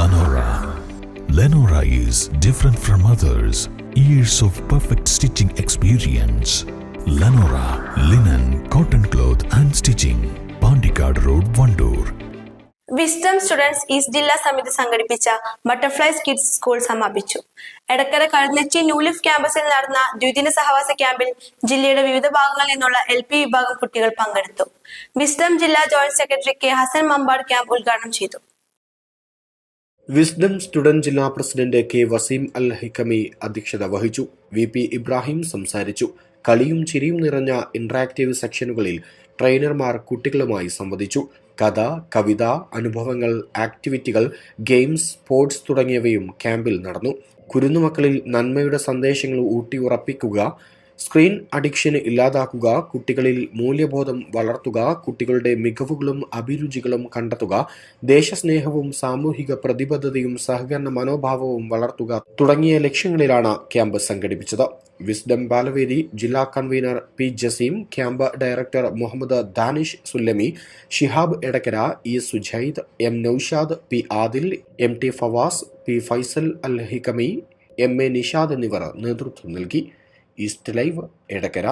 Lenora. Lenora is different from others. Years of perfect stitching experience. Lenora linen, cotton cloth and stitching. Pandikad Road, Vandoor. Wisdom students east ജില്ലാ സമിതി സംഘടിപ്പിച്ച butterflies kids school സമാപിച്ചു എടക്കര കഴനച്ചി ന്യൂലിഫ് ക്യാമ്പസിൽ നടന്ന ദ്വിദിന സഹവാസ ക്യാമ്പിൽ ജില്ലയുടെ വിവിധ ഭാഗങ്ങളിൽ നിന്നുള്ള എൽ പി വിഭാഗം കുട്ടികൾ പങ്കെടുത്തു വിസ്ഡം ജില്ലാ joint secretary K Hasan Mampad camp ഉദ്ഘാടനം ചെയ്തു വിസ്ഡം സ്റ്റുഡന്റ് ജില്ലാ പ്രസിഡന്റ് കെ വസീം അൽ ഹിക്കമി അധ്യക്ഷത വഹിച്ചു. വി പി ഇബ്രാഹിം സംസാരിച്ചു. കളിയും ചിരിയും നിറഞ്ഞ ഇന്ററാക്റ്റീവ് സെക്ഷനുകളിൽ ട്രെയിനർമാർ കുട്ടികളുമായി സംവദിച്ചു. കഥ കവിത അനുഭവങ്ങൾ ആക്ടിവിറ്റികൾ ഗെയിംസ് സ്പോർട്സ് തുടങ്ങിയവയും ക്യാമ്പിൽ നടന്നു. കുരുന്നുമക്കളിൽ നന്മയുടെ സന്ദേശങ്ങൾ ഊട്ടിയുറപ്പിക്കുക സ്ക്രീൻ അഡിക്ഷൻ ഇല്ലാതാക്കുക കുട്ടികളിൽ മൂല്യബോധം വളർത്തുക കുട്ടികളുടെ മികവുകളും അഭിരുചികളും കണ്ടെത്തുക ദേശസ്നേഹവും സാമൂഹിക പ്രതിബദ്ധതയും സഹകരണ മനോഭാവവും വളർത്തുക തുടങ്ങിയ ലക്ഷ്യങ്ങളിലാണ് ക്യാമ്പ് സംഘടിപ്പിച്ചത്. വിസ്ഡം ബാലവേദി ജില്ലാ convener P Jaseem camp director Muhammad Danish Sullami Shihab Edakkara E Sujaid M Naushad P Adil M T Fawas P Faisal Al Hikami M A Nishad എന്നിവർ നേതൃത്വം നൽകി. East live Edakkara